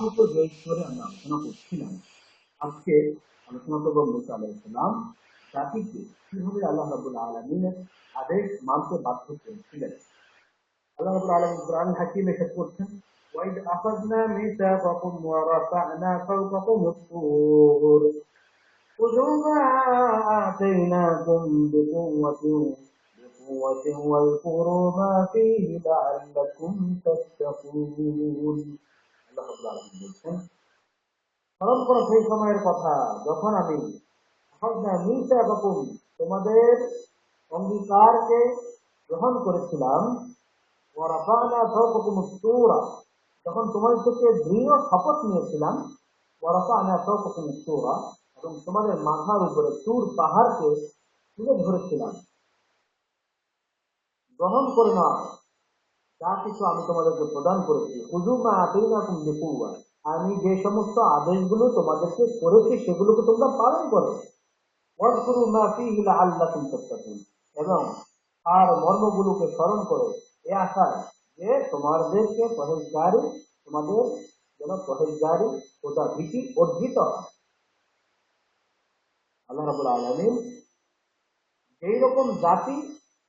তার উপর বেশ করে আমরা আলোচনা করছিলাম আজকে আলোচনা করবো মুসা আলাইসালাম জাতিকে কিভাবে আল্লাহ রাবুল আলমিনের আদেশ মানতে বাধ্য করেছিলেন আল্লাহ রাবুল আলম কোরআন হাকিম এসে করছেন وإذ أخذنا ميثاقكم ورفعنا فوقكم الطور خذوا ما آتيناكم بقوة بقوة واذكروا ما فيه لعلكم تتقون আল্লাহ রাব্বুল আলামিন বলছেন, স্মরণ করো সেই সময়ের কথা, যখন আমি তোমাদের অঙ্গীকারকে গ্রহণ করেছিলাম যখন থেকে দৃঢ় শপথ নিয়েছিলাম এবং তোমাদের মাথার উপরে চুর পাহাড়কে তুলে ধরেছিলাম। গ্রহণ করে নাও। যা কিছু আমি তোমাদেরকে প্রদান করেছি। হুজুমা আতিনাকুম বিকুয়া আমি যে সমস্ত আদেশগুলো তোমাদেরকে করেছি, সেগুলোকে তোমরা পালন করো। ওয়াজকুরু মা ফীহি লাআল্লাকুম তাত্তাকুন। এবং আর মর্মগুলোকে স্মরণ করো। এ আশায় যে তোমাদেরকে পরেশগারি তোমাদের যেন পরেশগারি ওটা ভীতি অর্জিত আল্লাহ রাবুল আলমিন যেই রকম জাতি,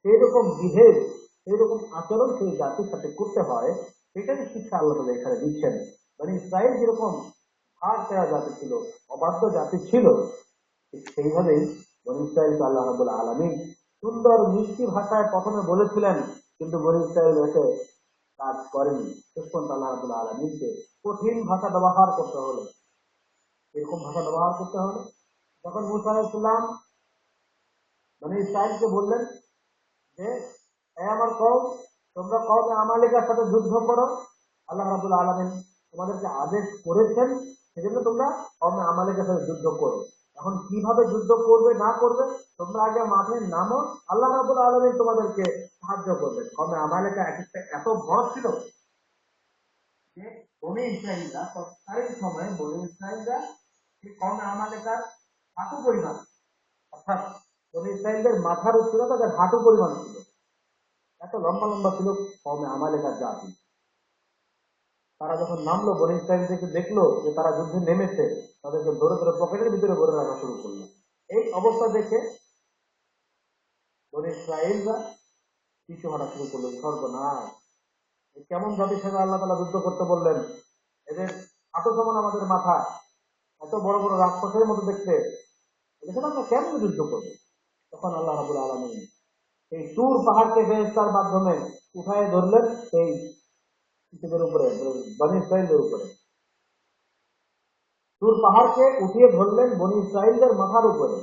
সেই রকম বিহেভ সেই রকম আচরণ সেই জাতির সাথে করতে হয়। সেটাকে শিক্ষা আল্লাহ তালা এখানে দিচ্ছেন। মানে ইসরায়েল যেরকম হার দেওয়া জাতি ছিল, অবাধ্য জাতি ছিল সেইভাবেই আল্লাহ রাবুল আলমিন সুন্দর, মিষ্টি ভাষায় প্রথমে বলেছিলেন, কিন্তু বনি ইসরায়েল এসে কাজ করেনি। শেষ পর্যন্ত আল্লাহ রাবুল আলমিনকে কঠিন ভাষা ব্যবহার করতে হলো। এরকম ভাষা ব্যবহার করতে হলো। যখন মুসা আলাইসাল্লাম মানে ইসরায়েলকে বললেন যে এ আমার কও, তোমরা কওমে আমালিকার সাথে যুদ্ধ করো। আল্লাহ রাবুল আলমিন তোমাদেরকে আদেশ করেছেন, সেজন্য তোমরা কওমে আমালিকার সাথে যুদ্ধ করো। এখন কীভাবে যুদ্ধ করবে, না করবে, তোমরা আগে মাঠে নামো। আল্লাহ রাবুল আলমিন তোমাদেরকে সাহায্য করবে কমে আমালিকা এক একটা এত বড় ছিল যে বনে ইসরায়েলরা তৎকালীন সময়ে বনে ইসরায়েলরা এই কমে আমালিকার হাঁটু পরিমাণ, অর্থাৎ বনে ইসরায়েলদের মাথার উচ্চতা তাদের হাঁটু পরিমাণ ছিল। এত লম্বা লম্বা ছিল কমে আমালিকার জাতি। তারা যখন নামলো, বনে ইসরায়েল থেকে দেখল যে তারা যুদ্ধে নেমেছে, তাদেরকে ধরে ধরে পকেটের ভিতরে ভরে রাখা শুরু করল। এই অবস্থা দেখে বনে ইসরায়েলরা পিছু হাঁটা শুরু করল, সর্বনাশ। কেমন জাতির সাথে আল্লাহ তালা যুদ্ধ করতে বললেন? এদের হাঁটু সমান আমাদের মাথা? এত বড় বড় রাক্ষসের মতো দেখতে? এদের সাথে আমরা কেমন যুদ্ধ করব? তখন আল্লাহ রাবুল আলমী এই সুর পাহাড়কে ফেরেস্তার মাধ্যমে উঠায় ধরলেন এই শিশুদের উপরে, বনি ইসরায়েলদের উপরে। সুর পাহাড়কে উঠিয়ে ধরলেন বনি ইসরায়েলদের মাথার উপরে।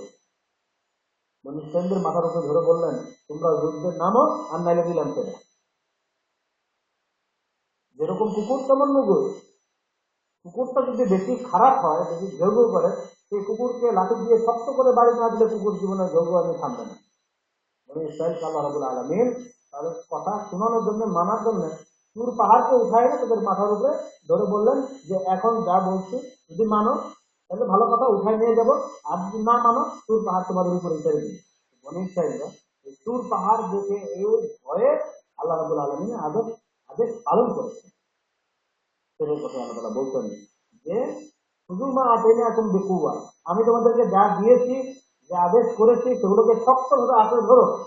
বনি ইসরায়েলদের মাথার উপরে ধরে বললেন, তোমরা যুদ্ধের নামও আর নাইলে দিলাম সেটা যেরকম কুকুর তেমন মুগুর। কুকুরটা যদি বেশি খারাপ হয়, বেশি ঘেউ করে, সেই কুকুরকে লাঠি দিয়ে শক্ত করে বাড়ি না দিলে কুকুর জীবনে ঘেউ আমি থামবে না। বনি ইসরায়েল আল্লাহ রাবুল আলমিন তাদের কথা শোনানোর জন্য, মানার জন্য সুর পাহাড়কে উঠায় তাদের মাথার উপরে ধরে বললেন যে, এখন যা বলছি, যদি মানো, তাহলে ভালো কথা, উঠায় নিয়ে যাব। আর যদি না মানো সুর পাহাড় তোমাদের উপরে ছেড়ে দিই বনি ইসরায়েলরা সুর পাহাড় দেখে এই ভয়ে আল্লাহ রাবুল আলমিন আদেশ আদেশ পালন করেছে। সেটার কথা আল্লাহ তালা বলতেন যে, শুধু মা আটেনে এখন বেকুয়া আমি তোমাদেরকে যা দিয়েছি যে আদেশ করেছি, সেগুলোকে শক্তভাবে আঁকড়ে ধরো।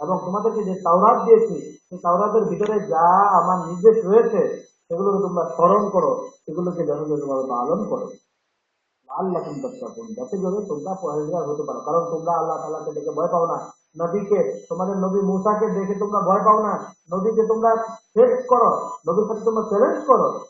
এবং তোমাদেরকে যে তাওরাত দিয়েছি, সেই তাওরাতের ভিতরে যা আমার নির্দেশ রয়েছে, সেগুলোকে তোমরা স্মরণ করো। সেগুলোকে যথাযথভাবে পালন করো। আল্লাহ তাত্তাকুন যাতে করে তোমরা পরেজগার হতে পারো। কারণ তোমরা আল্লাহ তাআলাকে দেখে ভয় পাও না। নবীকে, তোমাদের নবী মুসাকে দেখে তোমরা ভয় পাও না। নবীকে তোমরা ফেস করো। নবীর সাথে তোমরা চ্যালেঞ্জ করো।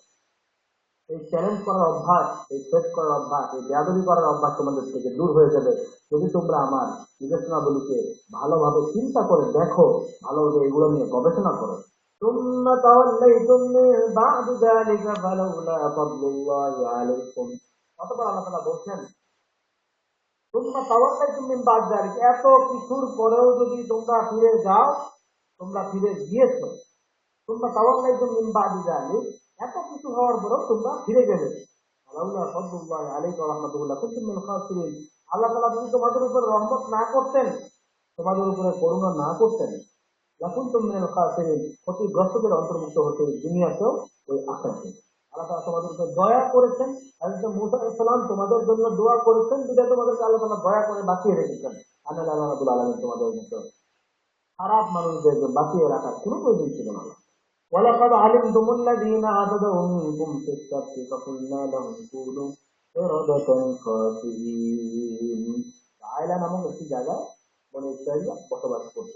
এই চ্যালেঞ্জ করার অভ্যাস এই ফেস করার অভ্যাস এই বেয়াদবি করার অভ্যাস তোমাদের থেকে দূর হয়ে যাবে যদি তোমরা আমার নির্দেশনাগুলিকে ভালোভাবে চিন্তা করে দেখো ভালোভাবে এগুলো নিয়ে গবেষণা করো ثم توليتم من بعد ذلك فلولا فضل الله عليكم অতঃপর আল্লাহ তাআলা বলছেন তোমরা তাওয়াক্কালতুম মিন বাদ যালিক এত কিছুর পরেও যদি তোমরা ফিরে যাও তোমরা ফিরে গিয়েছো তোমরা তাওয়াক্কালতুম মিন বাদ যালিক এত কিছু হওয়ার পরেও তোমরা ফিরে গেলে। আল্লাহ যদি তোমাদের উপর রহমত না করতেন, তোমাদের উপরে করুণা না করতেন খাসিরিন, ক্ষতিগ্রস্তদের অন্তর্ভুক্ত হতে দুনিয়াতেও ওই আল্লাহ তাআলা তোমাদের উপর দয়া করেছেন মুসা আলাইহিস সালাম তোমাদের জন্য দোয়া করেছেন যেটা তোমাদেরকে আল্লাহ তাআলা দয়া করে বাঁচিয়ে রেখেছেন। আল্লাহ আল্লাহ তোমাদের মতো খারাপ মানুষদের বাঁচিয়ে রাখার কোনো প্রয়োজন ছিল না। ولقد علمتم الذين اعتدوا منكم في السبت فقلنا لهم كونوا قردة خاسئين আয়লা নামক একটি জায়গায় বনে ইসরায়েলরা বসবাস করত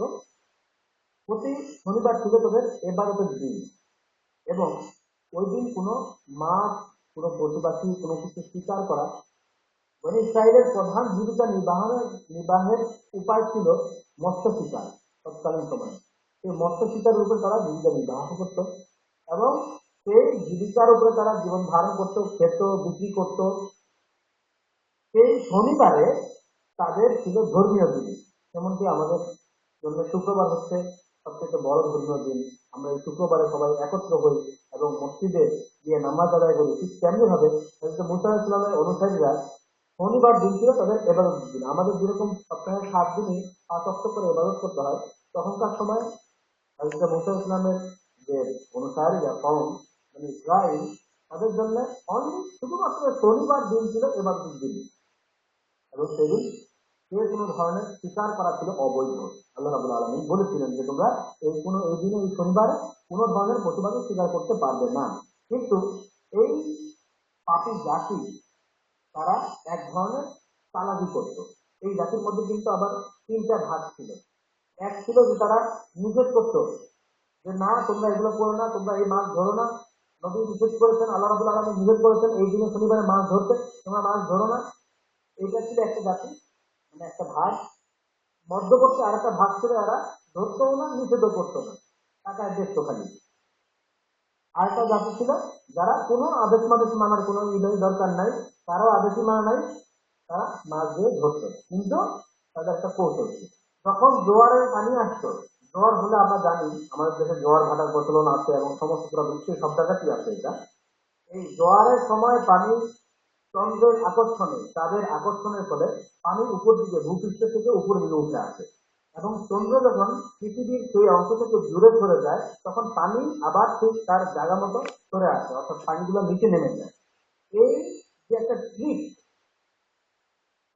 প্রতি শনিবার ছিল তাদের এবারতের দিন এবং ওই দিন কোনো মাছ কোনো পশু পাখি কোনো কিছু শিকার করা বনে ইসরায়েলের প্রধান জীবিকা নির্বাহনের নির্বাহের উপায় ছিল মৎস্য শিকার তৎকালীন সময়ে মৎস্য শিকারের উপরে তারা জীবিকা নির্বাহ করত এবং সেই জীবিকার উপরে তারা জীবন ধারণ করত, খেত, বিক্রি করত। সেই শনিবারে তাদের ছিল ধর্মীয় দিন যেমনকি আমাদের জন্য শুক্রবার হচ্ছে সবচেয়ে বড় ধর্মীয় দিন। আমরা এই শুক্রবারে সবাই একত্র হই এবং মসজিদে গিয়ে নামাজ আদায় করি। ঠিক তেমনি ভাবে মুসা ইসলামের অনুসারীরা শনিবার দিন ছিল তাদের এবাদত দিন। আমাদের যেরকম সপ্তাহে সাত দিনই পাঁচ অক্ট করে এবাদত করতে হয়, তখনকার সময় ইসলামের যে অনুসারীরা কম মানে ইসরায়েল তাদের জন্য শুধুমাত্র শনিবার দিন ছিল এবাদত দিন এবং সেদিন ধরনের স্বীকার করা ছিল অবৈধ। আল্লাহ রাবুল আলমী বলেছিলেন যে, তোমরা এই কোনো, এই দিনে, এই শনিবারে কোনো ধরনের প্রতিবাদী স্বীকার করতে পারবে না। কিন্তু এই পাপি জাতি, তারা এক ধরনের চালাকি করত। এই জাতির মধ্যে কিন্তু আবার তিনটা ভাগ ছিল। এক ছিল যে তারা নিষেধ করতো, যে না তোমরা এগুলো করো না, তোমরা এই মাছ ধরো না। নবী নিষেধ করেছেন, আল্লাহ রাবুল আলমী নিষেধ করেছেন, এই দিনে শনিবারে মাছ ধরতে, তোমরা মাছ ধরো না। এটা ছিল একটা জাতি মানে একটা ভাগ। মধ্যবর্তী আর একটা ভাগ ছিল এরা ধরতেও না, নিষেধও করতো না, টাকায় দেখতো খালি। আরেকটা জাতি ছিল যারা কোনো আদেশ মাদেশ মানার কোনো দরকার নাই তারাও আদেশই মানা নাই, তারা মাছ দিয়ে ধরতো। কিন্তু তাদের একটা কৌশল ছিল। যখন জোয়ারের পানি আসতো। জোয়ার হলে আমরা জানি, আমাদের দেশে জোয়ার ভাটার প্রচলন আছে এবং সমস্ত পুরো বিশ্বের সব জায়গাতেই আছে এটা। এই জোয়ারের সময় পানি চন্দ্রের আকর্ষণে, তাদের আকর্ষণের ফলে পানি উপর দিকে, ভূপৃষ্ঠ থেকে উপর দিকে উঠে আসে। এবং চন্দ্র যখন পৃথিবীর সেই অংশ থেকে দূরে সরে যায়, তখন পানি আবার ঠিক তার জায়গা মতো সরে আসে, অর্থাৎ পানিগুলো নিচে নেমে যায়। এই যে একটা ট্রিক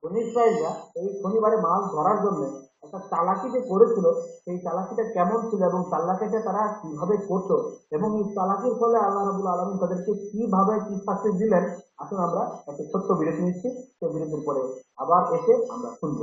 ইসরায়েলরা এই শনিবারে মাছ ধরার জন্য একটা তালাকি যে করেছিল, সেই তালাকিটা কেমন ছিল এবং তালাকিটা তারা কীভাবে করতো এবং এই তালাকির ফলে আল্লাহ রাবুল আলমিন তাদেরকে কীভাবে কি শাস্তি দিলেন, আসুন আমরা একটা ছোট্ট বিরতি নিচ্ছি। সেই বিরতির পরে আবার এসে আমরা শুনব।